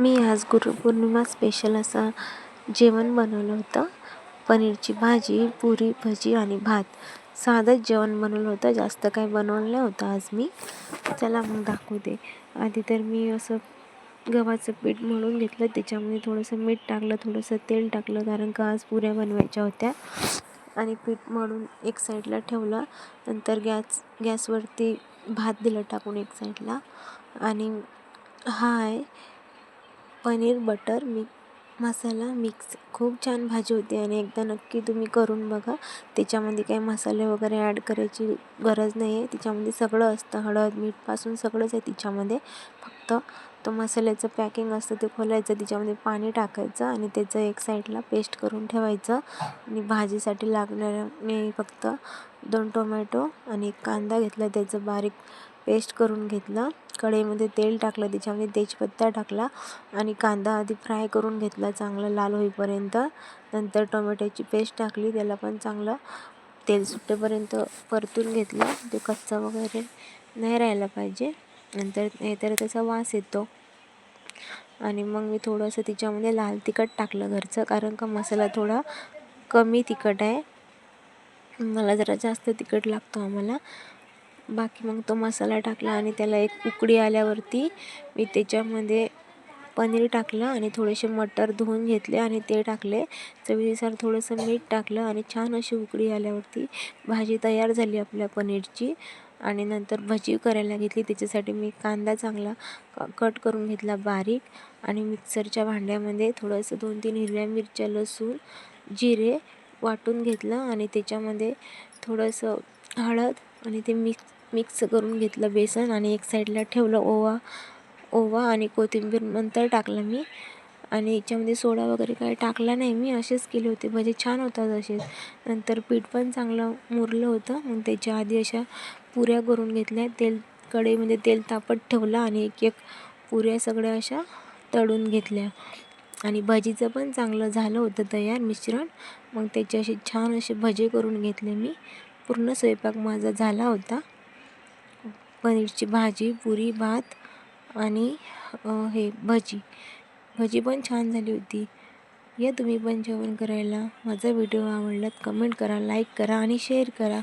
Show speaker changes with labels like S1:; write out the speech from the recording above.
S1: मी आज गुरुपौर्णिमा स्पेशल असं जेवण बनवलं होतं. पनीरची भाजी पुरी भजी आणि भात. साधंच जेवण बनवलं होतं. जास्त काही बनवलं नाही होतं आज मी. चला मग दाखवते. आधी तर मी असं गव्हाचं पीठ मळून घेतलं. त्याच्यामध्ये थोडंसं मीठ टाकलं थोडंसं तेल टाकलं कारण का आज पुऱ्या बनवायच्या होत्या. आणि पीठ मळून एक साईडला ठेवलं. नंतर गॅस गॅसवरती भात दिलं टाकून एक साईडला. आणि हा आहे पनीर बटर मिक मसाला मिक्स खूप छान भाजी होती आणि एकदा नक्की तुम्ही करून बघा. त्याच्यामध्ये काही मसाले वगैरे ॲड करायची गरज नाही आहे तिच्यामध्ये सगळं असतं. हळद मीठपासून सगळंच आहे तिच्यामध्ये. फक्त तो मसाल्याचं पॅकिंग असतं ते खोलायचं त्याच्यामध्ये पाणी टाकायचं आणि त्याचं एक साईडला पेस्ट करून ठेवायचं. आणि भाजीसाठी लागणारं मी फक्त दोन टोमॅटो आणि एक कांदा घेतला त्याचं बारीक पेस्ट करून घेतलं. कढईमध्ये तेल टाकलं त्याच्यामध्ये तेजपत्ता टाकला आणि कांदा आधी फ्राय करून घेतला चांगला लाल होईपर्यंत. नंतर टोमॅटोची पेस्ट टाकली त्याला पण चांगलं तेल सुटेपर्यंत परतून घेतलं. ते कच्चा वगैरे नाही राहायला पाहिजे. नंतर तर त्याचा वास येतो. आणि मग मी थोडंसं तिच्यामध्ये लाल तिखट टाकलं घरचं कारण का मसाला थोडा कमी तिखट आहे. मला जरा जास्त तिखट लागतो आम्हाला. बाकी मग तो मसाला टाकला आणि त्याला एक उकडी आल्यावरती मी त्याच्यामध्ये पनीर टाकलं आणि थोडेसे मटर धुवून घेतले आणि ते टाकले. चवीनुसार थोडंसं मीठ टाकलं आणि छान अशी उकळी आल्यावरती भाजी तयार झाली आपल्या पनीरची. आणि नंतर भजी करायला घेतली. त्याच्यासाठी मी कांदा चांगला कट करून घेतला बारीक. आणि मिक्सरच्या भांड्यामध्ये थोडंसं दोन तीन हिरव्या मिरच्या लसूण जिरे वाटून घेतलं. आणि त्याच्यामध्ये थोडंसं हळद आणि ते मिक्स मिक्स करून घेतलं बेसन. आणि एक साईडला ठेवलं ओवा ओवा आणि कोथिंबीर नंतर टाकलं मी. आणि याच्यामध्ये सोडा वगैरे काही टाकला नाही मी असेच केले होते. भजे छान होतात असेच. नंतर पीठ पण चांगलं मुरलं होतं. मग त्याच्या आधी अशा पुऱ्या करून घेतल्या. तेल कढईमध्ये तेल तापत ठेवलं आणि एक एक पुऱ्या सगळ्या अशा तळून घेतल्या. आणि भजीचं पण चांगलं झालं होतं तयार मिश्रण. मग त्याचे असे छान असे भजे करून घेतले मी. पूर्ण स्वयंपाक माझा झाला होता. पनीरची भाजी पुरी भात आणि हे भजी. भजी पण छान झाली होती. या तुम्ही पण जेवण करायला. माझा व्हिडिओ आवडला कमेंट करा लाईक करा आणि शेअर करा.